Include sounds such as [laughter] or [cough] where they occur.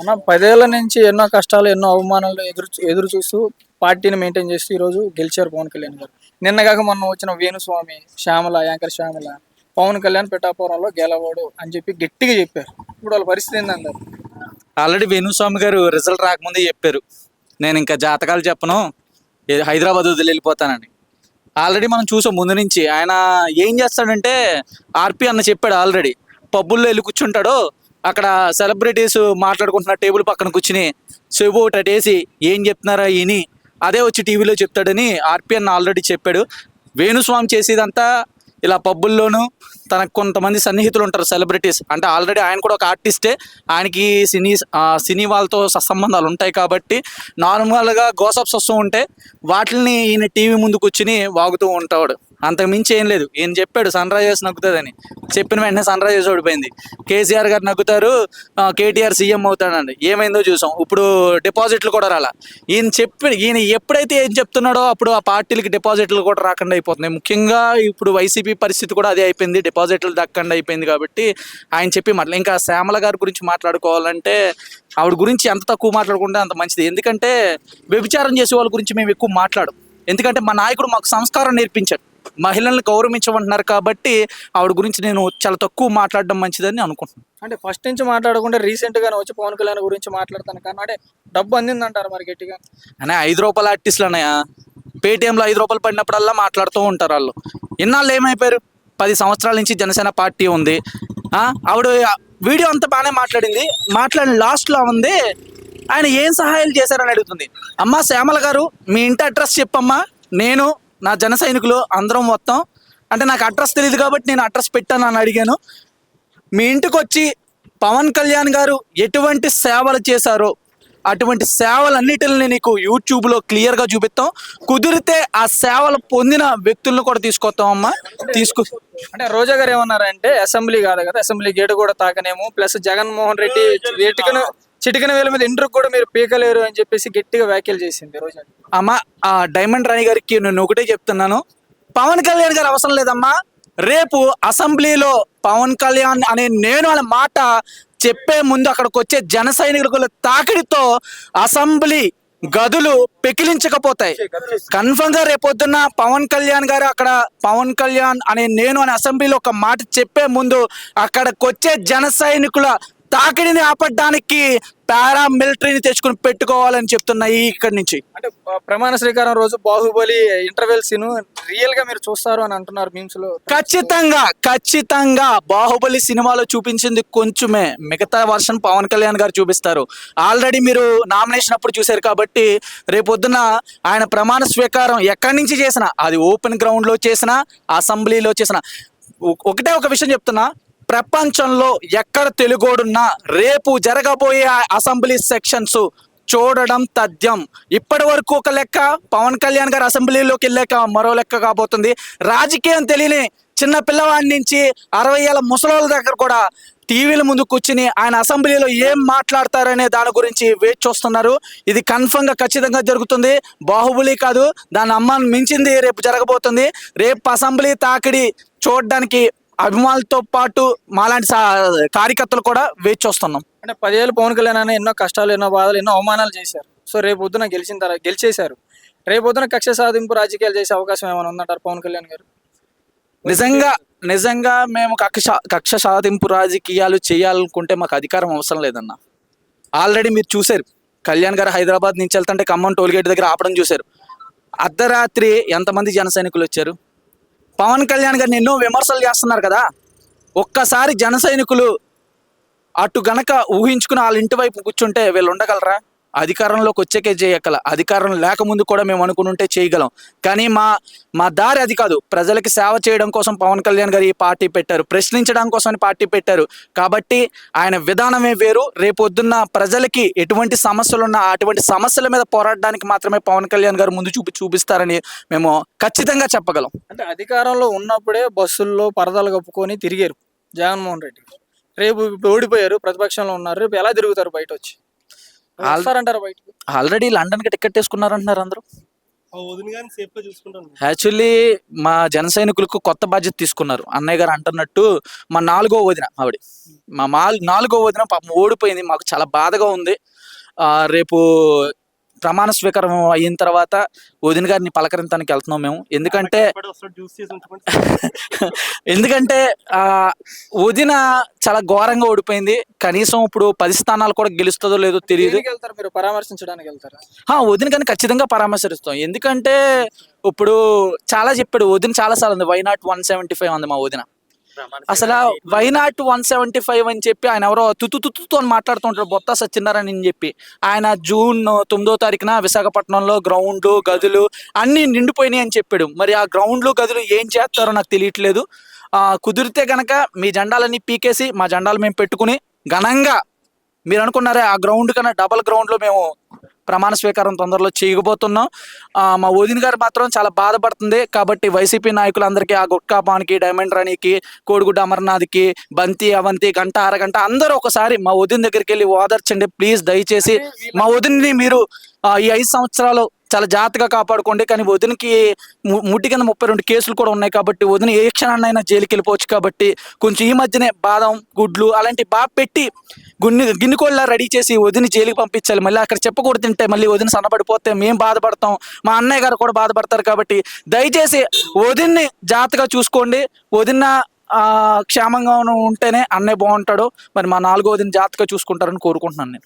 అన్న పదేళ్ళ నుంచి ఎన్నో కష్టాలు ఎన్నో అవమానాలు ఎదురు ఎదురు చూస్తూ పార్టీని మెయింటైన్ చేస్తూ ఈరోజు గెలిచారు పవన్ కళ్యాణ్ గారు. నిన్నగాక మొన్న వచ్చిన వేణుస్వామి శ్యామల యాంకర్ శ్యామల పవన్ కళ్యాణ్ పిఠాపురంలో గెలవాడు అని చెప్పి గట్టిగా చెప్పారు. ఇప్పుడు వాళ్ళ పరిస్థితి ఏంటన్నారు ఆల్రెడీ వేణుస్వామి గారు రిజల్ట్ రాకముందే చెప్పారు. నేను ఇంకా జాతకాలు చెప్పను హైదరాబాద్ వదిలి వెళ్ళిపోతానని. ఆల్రెడీ మనం చూసాం ముందు నుంచి. ఆయన ఏం చేస్తాడంటే ఆర్పి అన్న చెప్పాడు ఆల్రెడీ. పబ్బుల్లో వెళ్ళి కూర్చుంటాడు అక్కడ సెలబ్రిటీస్ మాట్లాడుకుంటున్న టేబుల్ పక్కన కూర్చుని చెవు ఒకటి ఏం చెప్తున్నారా ఈయని? అదే వచ్చి టీవీలో చెప్తాడని ఆర్పిఎన్ ఆల్రెడీ చెప్పాడు. వేణుస్వామి చేసేదంతా ఇలా పబ్బుల్లోనూ తనకు కొంతమంది సన్నిహితులు ఉంటారు సెలబ్రిటీస్. అంటే ఆల్రెడీ ఆయన కూడా ఒక ఆర్టిస్టే ఆయనకి సినీ ఆ, సినీ వాళ్ళతో సత్సంబంధాలు ఉంటాయి కాబట్టి నార్మల్గా గోసప్స్ వస్తూ ఉంటే వాటిని ఈయన టీవీ ముందు కూర్చుని వాగుతూ ఉంటాడు. అంతకు మించి ఏం లేదు. ఈయన చెప్పాడు సన్ రైజర్స్ నగ్గుతుందని చెప్పిన వెంటనే సన్ రైజర్స్ ఓడిపోయింది. కేసీఆర్ గారు నగ్గుతారు కేటీఆర్ సీఎం అవుతాడండి. ఏమైందో చూసాం. ఇప్పుడు డిపాజిట్లు కూడా రాలా. ఈయన చెప్పి ఈయన ఎప్పుడైతే ఏం చెప్తున్నాడో అప్పుడు ఆ పార్టీలకి డిపాజిట్లు కూడా రాకుండా అయిపోతున్నాయి. ముఖ్యంగా ఇప్పుడు వైసీపీ పరిస్థితి కూడా అదే అయిపోయింది. డిపాజిట్లు దక్కకుండా అయిపోయింది కాబట్టి ఆయన చెప్పి మాటలు ఇంకా శ్యామల గారి గురించి మాట్లాడుకోవాలంటే ఆవిడ గురించి ఎంత తక్కువ మాట్లాడుకుంటే అంత మంచిది. ఎందుకంటే వ్యభిచారం చేసే వాళ్ళ గురించి మేము ఎక్కువ మాట్లాడు ఎందుకంటే మా నాయకుడు మాకు సంస్కారం నేర్పించాడు. మహిళల్ని గౌరవించమంటున్నారు కాబట్టి ఆవిడ గురించి నేను చాలా తక్కువ మాట్లాడడం మంచిదని అనుకుంటున్నాను. అంటే ఫస్ట్ నుంచి మాట్లాడకుండా రీసెంట్ గానే వచ్చి పవన్ కళ్యాణ్ గురించి మాట్లాడతాను. కానీ అంటే డబ్బు అందిందంటారు మరి గట్టిగా? అనే ఐదు రూపాయల ఆర్టిస్టులు అన్నయ్య పేటీఎంలో ఐదు రూపాయలు పడినప్పుడల్లా మాట్లాడుతూ ఉంటారు వాళ్ళు. ఇన్నాళ్ళు ఏమైపోయారు? పది సంవత్సరాల నుంచి జనసేన పార్టీ ఉంది. ఆవిడ వీడియో అంతా బాగానే మాట్లాడింది. మాట్లాడిన లాస్ట్లో ఉంది. ఆయన ఏం సహాయాలు చేశారని అడుగుతుంది. అమ్మా శ్యామల గారు మీ ఇంటి అడ్రస్ చెప్పమ్మా. నేను నా జన సైనికులు అందరం మొత్తం అంటే నాకు అడ్రస్ తెలియదు కాబట్టి నేను అడ్రస్ పెట్టాను అని అడిగాను. మీ ఇంటికి వచ్చి పవన్ కళ్యాణ్ గారు ఎటువంటి సేవలు చేశారో అటువంటి సేవలన్నిటిని నీకు యూట్యూబ్లో క్లియర్గా చూపిస్తాం. కుదిరితే ఆ సేవలు పొందిన వ్యక్తులను కూడా తీసుకొస్తాం అమ్మా. తీసుకు అంటే రోజా గారు ఏమన్నారంటే అసెంబ్లీ కాదు కదా అసెంబ్లీ గేటు కూడా తాకనేమో ప్లస్ జగన్మోహన్ రెడ్డి చిటికన చిటికన వేల మీద ఇంటర్కి కూడా మీరు పీకలేరు అని చెప్పేసి గట్టిగా వ్యాఖ్యలు చేసింది రోజా. అమ్మ ఆ డైమండ్ రాణి గారికి నేను ఒకటే చెప్తున్నాను. పవన్ కళ్యాణ్ గారు అవసరం లేదమ్మా. రేపు అసెంబ్లీలో పవన్ కళ్యాణ్ అనే నేను అనే మాట చెప్పే ముందు అక్కడికి వచ్చే జన సైనికుల తాకిడితో అసెంబ్లీ గదులు పెకిలించకపోతాయి. కన్ఫర్మ్గా రేపొద్దున్న పవన్ కళ్యాణ్ గారు అక్కడ పవన్ కళ్యాణ్ అనే నేను అనే అసెంబ్లీలో ఒక మాట చెప్పే ముందు అక్కడికి వచ్చే జన సైనికుల తాకిడిని ఆపడానికి పారా మిలిటరీని తెచ్చుకుని పెట్టుకోవాలని చెప్తున్నా ఈ ఇక్కడి నుంచి. అంటే ప్రమాణ స్వీకారం రోజు బాహుబలి ఇంటర్వెల్ సీన్ రియల్గా మీరు చూస్తారు అని అంటున్నారు మీమ్స్లో. ఖచ్చితంగా ఖచ్చితంగా బాహుబలి సినిమాలో చూపించింది కొంచెమే. మిగతా వర్షన్ పవన్ కళ్యాణ్ గారు చూపిస్తారు. ఆల్రెడీ మీరు నామినేషన్ అప్పుడు చూశారు కాబట్టి రేపొద్దున ఆయన ప్రమాణ స్వీకారం ఎక్కడి నుంచి చేసినా అది ఓపెన్ గ్రౌండ్లో చేసినా అసెంబ్లీలో చేసినా. ఒకటే ఒక విషయం చెప్తున్నా. ప్రపంచంలో ఎక్కడ తెలుగోడున్నా రేపు జరగబోయే ఆ అసెంబ్లీ సెక్షన్స్ చూడడం తథ్యం. ఇప్పటి వరకు ఒక లెక్క పవన్ కళ్యాణ్ గారు అసెంబ్లీలోకి వెళ్ళాక మరో లెక్క కాబోతుంది. రాజకీయం తెలియని చిన్న పిల్లవాడి నుంచి అరవై ఏళ్ళ ముసలోళ్ళ దగ్గర కూడా టీవీల ముందు కూర్చుని ఆయన అసెంబ్లీలో ఏం మాట్లాడతారనే దాని గురించి వేచి చూస్తున్నారు. ఇది కన్ఫర్మ్గా ఖచ్చితంగా జరుగుతుంది. బాహుబలి కాదు దాని అమ్మని మించింది రేపు జరగబోతుంది. రేపు అసెంబ్లీ తాకిడి చూడడానికి అభిమానులతో పాటు మాలాంటి సా- కార్యకర్తలు కూడా వేచి చూస్తున్నాం అంటే పదేళ్ళు పవన్ కళ్యాణ్ అనే ఎన్నో కష్టాలు ఎన్నో బాధలు ఎన్నో అవమానాలు చేశారు. సో రేపు పొద్దున గెలిచిన తర్వాత గెలిచేశారు. రేపు పొద్దున కక్ష సాధింపు రాజకీయాలు చేసే అవకాశం ఏమైనా ఉందంటారు పవన్ కళ్యాణ్ గారు? నిజంగా నిజంగా మేము కక్ష కక్ష సాధింపు రాజకీయాలు చేయాలనుకుంటే మాకు అధికారం అవసరం లేదన్న. ఆల్రెడీ మీరు చూశారు. కళ్యాణ్ గారు హైదరాబాద్ నుంచి వెళ్తుంటే ఖమ్మం టోల్గేట్ దగ్గర ఆపడం చూశారు. అర్ధరాత్రి ఎంతమంది జన సైనికులు వచ్చారు? పవన్ కళ్యాణ్ గారిని ఎన్నో విమర్శలు చేస్తున్నారు కదా. ఒక్కసారి జన సైనికులు అటు గనక ఊహించుకుని వాళ్ళ ఇంటి వైపు కూర్చుంటే వీళ్ళు ఉండగలరా? అధికారంలోకి వచ్చాకే చేయగల అధికారం లేకముందు కూడా మేము అనుకుంటుంటే చేయగలం. కానీ మా మా దారి అది కాదు. ప్రజలకి సేవ చేయడం కోసం పవన్ కళ్యాణ్ గారు ఈ పార్టీ పెట్టారు. ప్రశ్నించడం కోసం పార్టీ పెట్టారు. కాబట్టి ఆయన విధానమే వేరు. రేపొద్దున్న ప్రజలకి ఎటువంటి సమస్యలు ఉన్నా అటువంటి సమస్యల మీద పోరాడడానికి మాత్రమే పవన్ కళ్యాణ్ గారు ముందు చూపి చూపిస్తారని మేము ఖచ్చితంగా చెప్పగలం. అంటే అధికారంలో ఉన్నప్పుడే బస్సుల్లో పరదాలు కప్పుకొని తిరిగారు జగన్మోహన్ రెడ్డి. రేపు ఇప్పుడు ఓడిపోయారు ప్రతిపక్షంలో ఉన్నారు. రేపు ఎలా తిరుగుతారు బయట వచ్చి బయటకు? ఆల్రెడీ టికెట్ అందరూ. ఆ వదిన గారిని సేఫ్గా చూసుకుంటాను. యాక్చువల్లీ మా జన సైనికులకు కొత్త బాధ్యత తీసుకున్నారు. అన్నయ్య గారు అంటున్నట్టు మా నాలుగో వదిన ఆవిడ. మా మాల్ నాలుగో వదిన పాపం ఓడిపోయింది. మాకు చాలా బాధగా ఉంది. ఆ, రేపు ప్రమాణ స్వీకారం అయిన తర్వాత వదిన గారిని పలకరించడానికి వెళ్తున్నాం మేము. ఎందుకంటే [laughs] ఎందుకంటే ఆ వదిన చాలా ఘోరంగా ఓడిపోయింది. కనీసం ఇప్పుడు పది స్థానాలు కూడా గెలుస్తుందో లేదో తెలియదు. మీరు? పరామర్శించడానికి వెళ్తారా? ఆ, వదిన కానీ ఖచ్చితంగా పరామర్శిస్తాం. ఎందుకంటే ఇప్పుడు చాలా చెప్పాడు వదిన చాలా సార్లు ఉంది. Why not one seventy five ఉంది మా వదిన. అసలు why not one seventy five అని చెప్పి ఆయన ఎవరో తుతు తుతుతో అని మాట్లాడుతుంటారు బొత్త సత్యనారాయణ అని చెప్పి. ఆయన జూన్ తొమ్మిదో తారీఖున విశాఖపట్నంలో గ్రౌండ్లు గదులు అన్ని నిండిపోయినాయి అని చెప్పాడు. మరి ఆ గ్రౌండ్లు గదులు ఏం చేస్తారో నాకు తెలియట్లేదు. ఆ, కుదిరితే గనక మీ జెండాలన్నీ పీకేసి మా జెండాలు మేము పెట్టుకుని ఘనంగా మీరు అనుకున్నారే ఆ గ్రౌండ్ కన్నా డబల్ గ్రౌండ్లో మేము ప్రమాణ స్వీకారం తొందరలో చేయబోతున్నాం ఆ, మా వదిన గారు మాత్రం చాలా బాధపడుతుంది. కాబట్టి వైసీపీ నాయకులందరికీ ఆ గుట్కా పాన్కి డైమండ్ రాణికి కోడిగుడ్డ అమర్నాథ్కి బంతి అవంతి గంట అరగంట అందరూ ఒకసారి మా వదిన దగ్గరికి వెళ్ళి ఓదార్చండి. ప్లీజ్ దయచేసి మా వదిన్ని మీరు ఈ ఐదు సంవత్సరాలు చాలా జాగ్రత్తగా కాపాడుకోండి. కానీ వదినకి ముడ్డి కింద ముప్పై రెండు కేసులు కూడా ఉన్నాయి కాబట్టి వదిన ఏ క్షణాన్నైనా జైలుకి వెళ్ళిపోవచ్చు కాబట్టి కొంచెం ఈ మధ్యనే బాదం గుడ్లు అలాంటి బాగా పెట్టి గున్ని గిన్నెకోళ్ళ రెడీ చేసి వదిన జైలుకి పంపించాలి. మళ్ళీ అక్కడ చెప్పకూడదు తింటే మళ్ళీ వదిన సన్నబడిపోతే మేము బాధపడతాం. మా అన్నయ్య గారు కూడా బాధపడతారు కాబట్టి దయచేసి వదిన్ని జాగ్రత్తగా చూసుకోండి. వదిన క్షేమంగా ఉంటేనే అన్నయ్య బాగుంటాడు. మరి మా నాలుగో వదిన జాగ్రత్తగా చూసుకుంటారని కోరుకుంటున్నాను నేను.